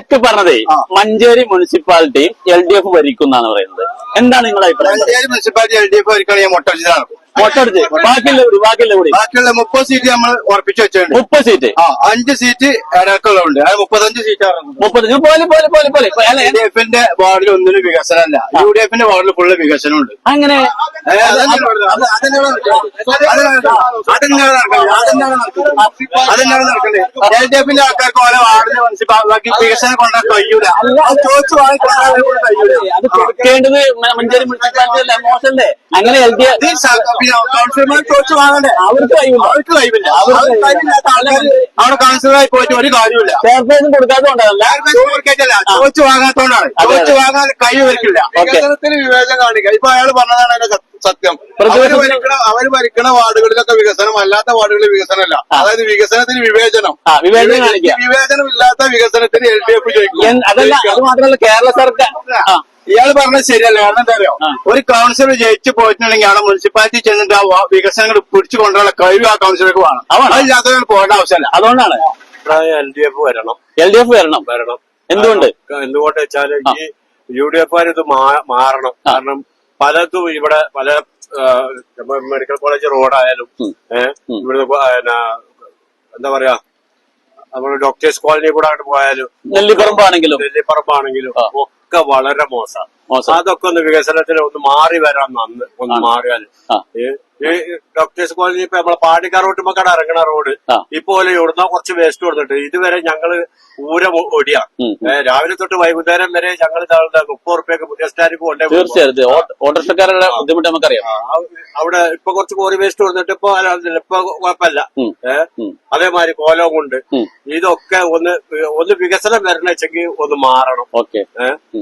ഇവരൊക്കെ പറഞ്ഞതേ മഞ്ചേരി മുനിസിപ്പാലിറ്റിയും എൽ ഡി എഫ് ഭരിക്കുന്നാണ് പറയുന്നത്. എന്താണ് നിങ്ങളുടെ അഭിപ്രായം? Manjeri municipality L D F ഭരിക്കുകയാണെങ്കിൽ ഞാൻ വോട്ടടിച്ച് ബാക്കിയുള്ള കൂടി ബാക്കിയുള്ള കൂടി. ബാക്കിയുള്ള മുപ്പത് സീറ്റ് നമ്മൾ ഉറപ്പിച്ചു വെച്ചിട്ടുണ്ട്. മുപ്പത് സീറ്റ്. ആ അഞ്ച് സീറ്റ് ഇടക്കുള്ളതുണ്ട് അത് മുപ്പത്തഞ്ച് സീറ്റ് മുപ്പത് പോലെ പോലെ പോലെ പോലെ. എൽ ഡി എഫിന്റെ വാർഡിൽ ഒന്നിനും വികസനമല്ല. യു ഡി എഫിന്റെ വാർഡിൽ ഫുള്ള് വികസനമുണ്ട്. അങ്ങനെ അതെന്താണ് എൽ ഡി എഫിന്റെ ആൾക്കാർക്ക് ഓരോ വാർഡിന് മനസ്സിലാക്കി വികസനം കൊണ്ടാൽ കഴിയൂല. ചോദിച്ചു വാങ്ങിക്കൊണ്ടാൽ കഴിയൂല. അത് കൊടുക്കേണ്ടത് മഞ്ചേരി മുനിസിപ്പാലിറ്റി അല്ല മോശമല്ലേ? അങ്ങനെ എൽ ഡി പിന്നെ കൗൺസിലർമാർ ചോദിച്ചു വാങ്ങണ്ടേ? അവർക്ക് അവർക്ക് കഴിവില്ല. അവർക്ക് കഴിവില്ലാത്ത ആൾക്കാർ അവിടെ കൗൺസിലറായി പോയിട്ട് ഒരു കാര്യമില്ല ചെയർപേഴ്സൺ കൊടുക്കാത്തതുകൊണ്ടല്ല? ചോദിച്ചു വാങ്ങാത്തോണ്ടാണ് ചോദിച്ചു വാങ്ങാൻ കഴിവ് വരിക്കില്ല വിവേചനം കാണിക്കുക. ഇപ്പൊ അയാൾ പറഞ്ഞതാണ് അതിന്റെ സത്യം. അവർ ഭരിക്കണ അവർ ഭരിക്കണ വാർഡുകളിലൊക്കെ വികസനം അല്ലാത്ത വാർഡുകളിൽ വികസനമല്ല. അതായത് വികസനത്തിന് വിവേചനം. വിവേചനം. ഇല്ലാത്ത വികസനത്തിന് എൽ ഡി എഫ് അതല്ല അത് മാത്രമല്ല കേരള സർക്കാർ ഇയാൾ ഇയാൾ പറഞ്ഞത് ശരിയല്ല. കാരണം എന്താ അറിയോ ഒരു കൗൺസിലർ ജയിച്ചു പോയിട്ടുണ്ടെങ്കിൽ അവിടെ മുനിസിപ്പാലിറ്റി ചെന്നിട്ട് ആ വികസനങ്ങൾ പിടിച്ചു കൊണ്ടുള്ള കഴിവ് ആ കൗൺസിലർക്ക് വേണം. അതില്ലാത്തവർ പോകേണ്ട ആവശ്യമല്ല. അതുകൊണ്ടാണ്. എൽ ഡി എഫ് വരണം. എൽ ഡി എഫ് വരണം. വരണം. എന്തുകൊണ്ട്? എന്തുകൊണ്ട് വെച്ചാൽ ഈ യു ഡി എഫ് ഇത് മാറണം. കാരണം പലതും ഇവിടെ പല മെഡിക്കൽ കോളേജ് റോഡായാലും. ഇവിടുന്ന് എന്താ പറയാ നമ്മുടെ ഡോക്ടേഴ്സ് കോളനി കൂടെ അങ്ങോട്ട് പോയാലും നെല്ലിപ്പറമ്പാണെങ്കിലും. നെല്ലിപ്പറമ്പാണെങ്കിലും ഒക്കെ വളരെ മോശം. അതൊക്കെ ഒന്ന് വികസനത്തിന് ഒന്ന് മാറി വരാൻ നന്ന് ഒന്ന് മാറിയാൽ ഡോക്ടേഴ്സ് കോളനി ഇപ്പൊ നമ്മളെ പാടിക്കാർ റോട്ടുമ്പക്കട ഇറങ്ങണ റോഡ്. ഇപ്പോലെ ഇവിടുന്ന് കുറച്ച് വേസ്റ്റ് കൊടുത്തിട്ട് ഇതുവരെ ഞങ്ങൾ ഊര ഒടിയാ. രാവിലെ തൊട്ട് വൈകുന്നേരം വരെ ഞങ്ങൾ മുപ്പത് റുപ്യൊക്കെ പുതിയ ഓട്ടോറിക്ഷക്കാരുടെ ബുദ്ധിമുട്ട് നമുക്കറിയാം. അവിടെ ഇപ്പൊ കുറച്ച് കോറി വേസ്റ്റ് കൊടുത്തിട്ട് ഇപ്പൊ ഇപ്പൊ കുഴപ്പമില്ല അതേമാതിരി കോലവും കൊണ്ട് ഇതൊക്കെ ഒന്ന് ഒന്ന് വികസനം വരണെച്ചെങ്കിൽ ഒന്ന് മാറണം. ഓക്കെ.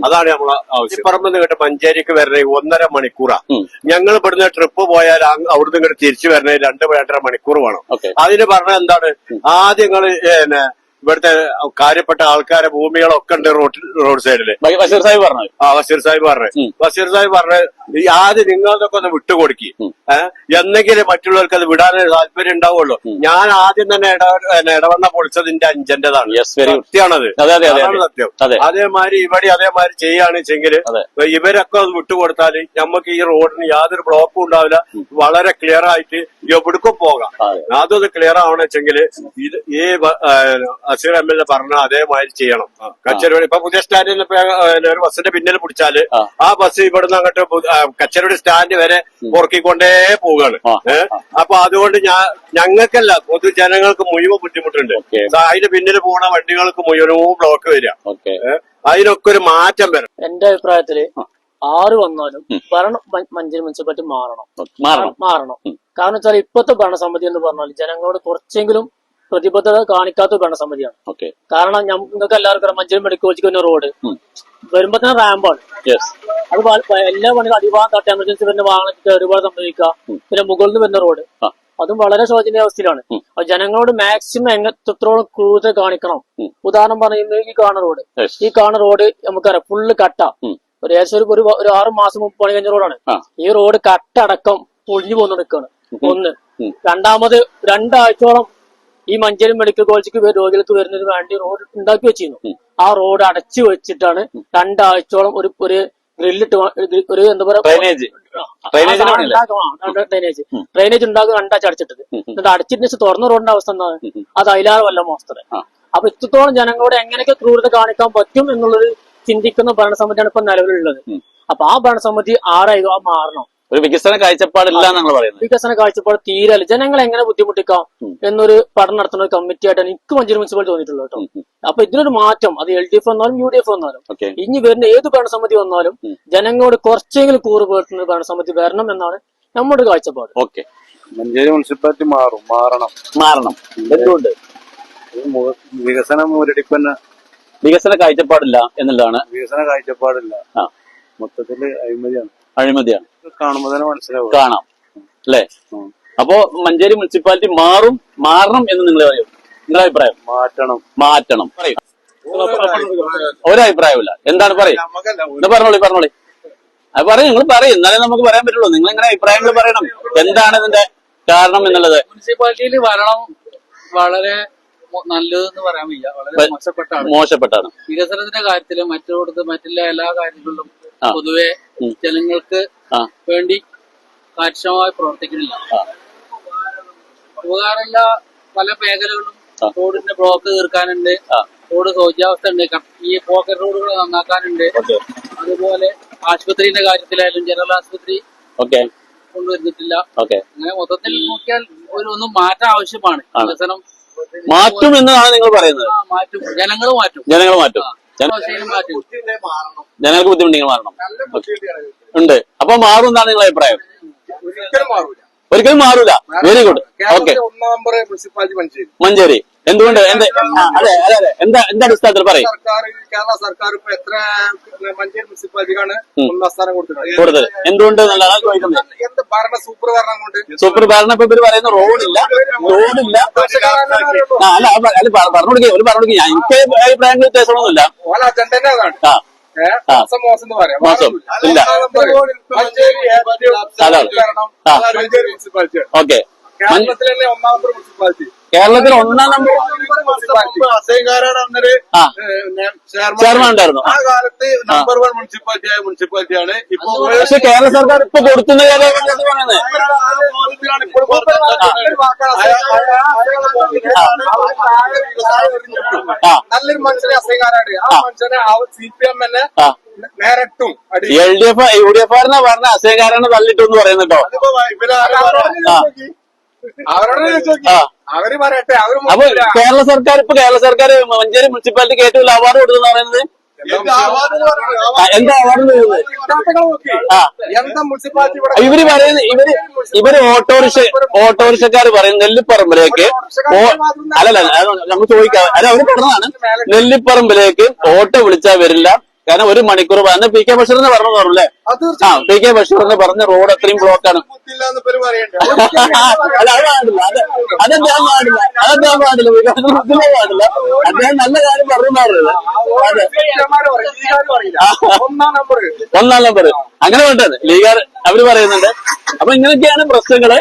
അതാണ് നമ്മളെ ആവശ്യം. പറമ്പ് കേട്ട് മഞ്ചേരിക്ക് വരണേ ഒന്നര മണിക്കൂറാ. ഞങ്ങൾ ഇവിടുന്ന് ട്രിപ്പ് പോയാൽ അവിടുന്ന് ഇങ്ങോട്ട് തിരിച്ചു വരണേ രണ്ട് രണ്ടര മണിക്കൂർ വേണം. അതിന് പറഞ്ഞ എന്താണ്? ആദ്യം ഇവിടുത്തെ കാര്യപ്പെട്ട ആൾക്കാരെ ഭൂമികളൊക്കെ ഉണ്ട് റോഡ് റോഡ് സൈഡിൽ. ബഷീർ സാഹിബ് പറഞ്ഞു? ആ ബഷീർ സാഹിബ് പറഞ്ഞു. ബഷീർ സാഹിബ് പറഞ്ഞു ആദ്യം നിങ്ങളതൊക്കെ ഒന്ന് വിട്ടുകൊടുക്കി. എന്നെങ്കിലും മറ്റുള്ളവർക്ക് അത് വിടാൻ താല്പര്യം ഉണ്ടാവുള്ളൂ. ഞാൻ ആദ്യം തന്നെ ഇടവണ്ണ പൊളിച്ചതിന്റെ അഞ്ചന്റേതാണ്. യെസ് വെരി ഗുഡ് സത്യാണത് അതെ. അതെ അതെ അതാണ് സത്യം. അതെ. അതേമാതിരി ഇവിടെ അതേമാതിരി ചെയ്യുകയാണെച്ചെങ്കിൽ അതെ. ഇവരൊക്കെ അത് വിട്ടുകൊടുത്താൽ നമുക്ക് ഈ റോഡിന് യാതൊരു ബ്ലോക്കും ഉണ്ടാവില്ല. വളരെ ക്ലിയർ ആയിട്ട് എവിടേക്കും പോകാം. അതെ. അതൊന്ന് ക്ലിയർ ആവണെച്ചെങ്കിൽ ഇത് ഈ അസീർ എം എൽ എ പറഞ്ഞ അതേമാതിരി ചെയ്യണം. കച്ചേരി ഇപ്പൊ പുതിയ സ്റ്റാൻഡിൽ ഒരു ബസ്സിന്റെ പിന്നിൽ പിടിച്ചാൽ ആ. ബസ് ഇവിടുന്ന് അങ്ങോട്ട് കച്ചേരി കച്ചേരിയുടെ സ്റ്റാൻഡ് വരെ പുറക്കിക്കൊണ്ടേ പോവുകയാണ് അപ്പൊ അതുകൊണ്ട് ഞാൻ ഞങ്ങൾക്കല്ല പൊതുജനങ്ങൾക്ക് മുഴുവൻ ബുദ്ധിമുട്ടുണ്ട്. അതിന് അതിന്റെ പിന്നിൽ പോണ വണ്ടികൾക്ക് മുഴുവനും ബ്ലോക്ക് വരിക. അതിനൊക്കെ ഒരു മാറ്റം വരണം. എന്റെ അഭിപ്രായത്തിൽ ആറ് വന്നാലും ഭരണം മഞ്ചേരി മുനിസിപ്പാലിറ്റി മാറണം. മാറണം. മാറണം. കാരണം വെച്ചാൽ ഇപ്പോഴത്തെ ഭരണസമിതി എന്ന് പറഞ്ഞാൽ ജനങ്ങളോട് കുറച്ചെങ്കിലും പ്രതിബദ്ധത കാണിക്കാത്ത ഭരണസമിതിയാണ്. ഓക്കെ. കാരണം ഞങ്ങൾക്ക് എല്ലാവർക്കും മഞ്ചേരി മെഡിക്കൽ കോളേജിൽ തന്നെ റോഡ്. വരുമ്പോ തന്നെ റാമ്പാണ്. അത് എല്ലാ പണിയും അടിഭാഗം തട്ട് എമർജൻസി വരുന്ന വാഹനത്തിൽ ഒരുപാട് സംഭവിക്കുക. പിന്നെ മുകളിൽ നിന്ന് വരുന്ന റോഡ്. അതും വളരെ ശോചനീയ അവസ്ഥയിലാണ്. ജനങ്ങളോട് മാക്സിമം എങ്ങനത്തോളം ക്രൂരത കാണിക്കണം? ഉദാഹരണം പറയുന്നത് ഈ കാണ റോഡ്. ഈ കാണ റോഡ് നമുക്കറിയാം ഫുള്ള് കട്ട. ഒരു ഏകദേശം ഒരു- ഒരു ഒരു ആറ് മാസം മുമ്പ് പണി കഴിഞ്ഞ റോഡാണ്. ഈ റോഡ് കട്ട അടക്കം പൊളിഞ്ഞു പോകുന്ന നിൽക്കുകയാണ് ഒന്ന്. രണ്ടാമത് രണ്ടാഴ്ചയോളം ഈ മഞ്ചേരി മെഡിക്കൽ കോളേജിലേക്ക് രോഗികൾക്ക് വരുന്നതിന് വേണ്ടി റോഡ് ഉണ്ടാക്കി വെച്ചിരുന്നു ആ റോഡ് അടച്ചു വെച്ചിട്ടാണ് രണ്ടാഴ്ചയോളം ഒരു ഒരു ഗ്രില്ലിട്ട് ഒരു എന്താ പറയാ ഡ്രൈനേജ്? ഡ്രൈനേജ്. ഡ്രൈനേജ് ഉണ്ടാക്കുക രണ്ടാഴ്ച അടച്ചിട്ടത്. എന്നിട്ട് അടച്ചിട്ട് തുറന്ന റോഡിന്റെ അവസ്ഥ എന്താണ്. അത് അതിലാറ് വല്ല മോസ്തര ആ. അപ്പൊ ഇത്രത്തോളം ജനങ്ങളോട് എങ്ങനെയൊക്കെ ക്രൂരത കാണിക്കാൻ പറ്റും എന്നുള്ളത് ചിന്തിക്കുന്ന ഭരണസമിതിയാണ് ഇപ്പൊ നിലവിലുള്ളത്. അപ്പൊ ആ ഭരണസമിതി ആരായി ആ മാറണം ഒരു വികസന കാഴ്ചപ്പാടില്ല എന്നാണ് പറയുന്നത്. വികസന കാഴ്ചപ്പാട് തീരല്ല. ജനങ്ങളെ എങ്ങനെ ബുദ്ധിമുട്ടിക്കാം എന്നൊരു പഠനം നടത്തുന്ന ഒരു കമ്മിറ്റി ആയിട്ടാണ് എനിക്ക് മഞ്ചേരി മുനിസിപ്പാലിറ്റി തോന്നിയിട്ടുള്ളത് കേട്ടോ. അപ്പൊ ഇതിനൊരു മാറ്റം. അത് എൽ ഡി എഫ് വന്നാലും യു ഡി എഫ് വന്നാലും ഇനി വരുന്ന ഏത് ഭരണസമിതി വന്നാലും. ജനങ്ങളോട് കുറച്ചെങ്കിലും കൂറ് പുലർത്തുന്ന ഒരു ഭരണസമിതി വരണം എന്നാണ് നമ്മുടെ ഒരു കാഴ്ചപ്പാട്. ഓക്കെ. മഞ്ചേരി മുനിസിപ്പാലിറ്റി മാറും. മാറണം. മാറണം. എന്തുകൊണ്ട്? വികസനം മുരടിപ്പന്ന വികസന കാഴ്ചപ്പാടില്ല എന്നുള്ളതാണ്. വികസന കാഴ്ചപ്പാടില്ല. ആ. മൊത്തത്തിൽ അഴിമതിയാണ്. അഴിമതിയാണ്. ഇത് കാണുമ്പോ തന്നെ മനസ്സിലാവും. കാണാം. അല്ലേ? അപ്പോ മഞ്ചേരി മുനിസിപ്പാലിറ്റി മാറും മാറണം എന്ന് നിങ്ങൾ പറയും. നിങ്ങളുടെ അഭിപ്രായം? മാറ്റണം. മാറ്റണം. പറയൂ. ഒരഭിപ്രായമില്ല എന്താണ് പറയും? പറഞ്ഞോളി പറഞ്ഞോളി. അത് പറയും നിങ്ങൾ പറയും. എന്നാലേ നമുക്ക് പറയാൻ പറ്റുള്ളൂ. നിങ്ങൾ ഇങ്ങനെ അഭിപ്രായങ്ങൾ പറയണം? എന്താണ് ഇതിന്റെ കാരണം എന്നുള്ളത്? മുനിസിപ്പാലിറ്റിയിൽ വരണം വളരെ നല്ലത് നല്ലതെന്ന് പറയാൻ വയ്യ. വളരെ മോശപ്പെട്ടാണ്. മോശപ്പെട്ടാണ്. വികസനത്തിന്റെ കാര്യത്തിലും മറ്റോടത്ത് മറ്റുള്ള എല്ലാ കാര്യങ്ങളിലും. പൊതുവെ ജനങ്ങൾക്ക് വേണ്ടി കാര്യക്ഷമമായി പ്രവർത്തിക്കുന്നില്ല. ഉപകാരമില്ല പല മേഖലകളും റോഡിന്റെ ബ്ലോക്ക് തീർക്കാനുണ്ട്. റോഡ് ശൗചാവസ്ഥ ഉണ്ട്. ഈ പോക്കറ്റ് റോഡുകൾ നന്നാക്കാനുണ്ട്. അതുപോലെ ആശുപത്രിന്റെ കാര്യത്തിലായാലും ജനറൽ ആശുപത്രി ഓക്കെ. കൊണ്ടുവരുന്നിട്ടില്ല. ഓക്കെ. അങ്ങനെ മൊത്തത്തിൽ നോക്കിയാൽ ഒരു ഒന്നും മാറ്റം ആവശ്യമാണ്. വികസനം മാറ്റും എന്നാണ് നിങ്ങൾ പറയുന്നത്. മാറ്റും. ജനങ്ങൾ മാറ്റും. ജനങ്ങൾ മാറ്റും. ജനങ്ങൾക്ക് ബുദ്ധിമുട്ടുണ്ടെങ്കിൽ മാറണം. ഉണ്ട്. അപ്പൊ മാറും എന്നാണ് നിങ്ങളുടെ അഭിപ്രായം? ഒരിക്കലും മാറൂല. ഒരിക്കലും മാറൂല. Very good okay Manjeri. എന്തുകൊണ്ട്? എന്ത്? അതെ അതെ അതെ. എന്താ എന്താ അടിസ്ഥാനത്തിൽ പറയും. കേരള സർക്കാർ ഇപ്പൊ എത്ര മഞ്ചേരി മുനിസിപ്പാലിറ്റിക്കാണ്. ഒന്നാം സ്ഥാനം കൊടുത്തിട്ടുണ്ട് കൂടുതൽ എന്തുകൊണ്ട്? എന്നുള്ളതാണ് ചോദിക്കുന്നത്. എന്ത് ഭരണ സൂപ്പർ ഭരണം കൊണ്ട്? സൂപ്പർ ഭരണം ഇപ്പൊ ഇവർ പറയുന്ന റോഡില്ല. റോഡില്ല. അല്ല അല്ല പറഞ്ഞു കൊടുക്കുക ഒരു പറഞ്ഞു കൊടുക്കുക എനിക്ക് അഭിപ്രായങ്ങൾ വ്യത്യാസമൊന്നുമില്ല ആ. മോശം മോശം എന്ന് പറയാം. ഇല്ല. മഞ്ചേരി ഏറ്റവും അതാണ്. Manjeri municipality okay. കേരളത്തിലെ ഒന്നാമത്തെ ഒന്നാം നമ്പർ മുനിസിപ്പാലിറ്റി? കേരളത്തിൽ ഒന്നാം നമ്പർ ചെയർമാൻ. ഉണ്ടായിരുന്നു ആ കാലത്ത് നമ്പർ വൺ മുനിസിപ്പാലിറ്റി ആയ മുനിസിപ്പാലിറ്റിയാണ് ഇപ്പൊ പക്ഷെ കേരള സർക്കാർ ഇപ്പൊ കൊടുക്കുന്ന. നല്ലൊരു മനുഷ്യനെ അസൈൻകാരാണ് ആ മനുഷ്യനെ സി പി എം തന്നെ ആ. നേരിട്ടും അടി. L D F U D F ആറിനെ പറഞ്ഞ അസഹകാരാണ് തള്ളിട്ടു പറയുന്നുണ്ടോ. അവരോട്. അവർ പറയട്ടെ അവർ അപ്പൊ കേരള സർക്കാർ ഇപ്പൊ കേരള സർക്കാർ മഞ്ചേരി മുനിസിപ്പാലിറ്റിക്ക് ഏറ്റവും അവാർഡ് കൊടുത്തു പറയുന്നത്? എന്താ അവാർഡ് പറയുന്നത്? എന്താ മുനിസിപ്പാലിറ്റി ഇവർ പറയുന്നത് ഇവർ ഇവർ ഓട്ടോറിക്ഷ ഓട്ടോറിക്ഷക്കാർ പറയും നെല്ലിപ്പറമ്പിലേക്ക് അല്ലല്ല നമ്മൾ ചോദിക്കാം. അല്ല അവർ പറഞ്ഞതാണ്. നെല്ലിപ്പറമ്പിലേക്ക് ഓട്ടോ വിളിച്ചാൽ വരില്ല. കാരണം ഒരു മണിക്കൂർ അന്ന് പി കെ ബഷീർ എന്ന് പറഞ്ഞു പറഞ്ഞല്ലേ? ആ പി കെ ബഷീർ എന്ന് പറഞ്ഞ റോഡ് അത്രയും ബ്ലോക്കാണ് അല്ല അത് പാടില്ല. അത് അതെന്താ പാടില്ല. അതെന്താ പാടില്ല വികാസം പാടില്ല. അദ്ദേഹം നല്ല കാര്യം പറഞ്ഞു പറഞ്ഞത് അതെ ഒന്നാം നമ്പർ. അങ്ങനെ വേണ്ടത്. ലീഗാർ അവർ പറയുന്നുണ്ട്. അപ്പൊ ഇങ്ങനെയൊക്കെയാണ് പ്രശ്നങ്ങൾ.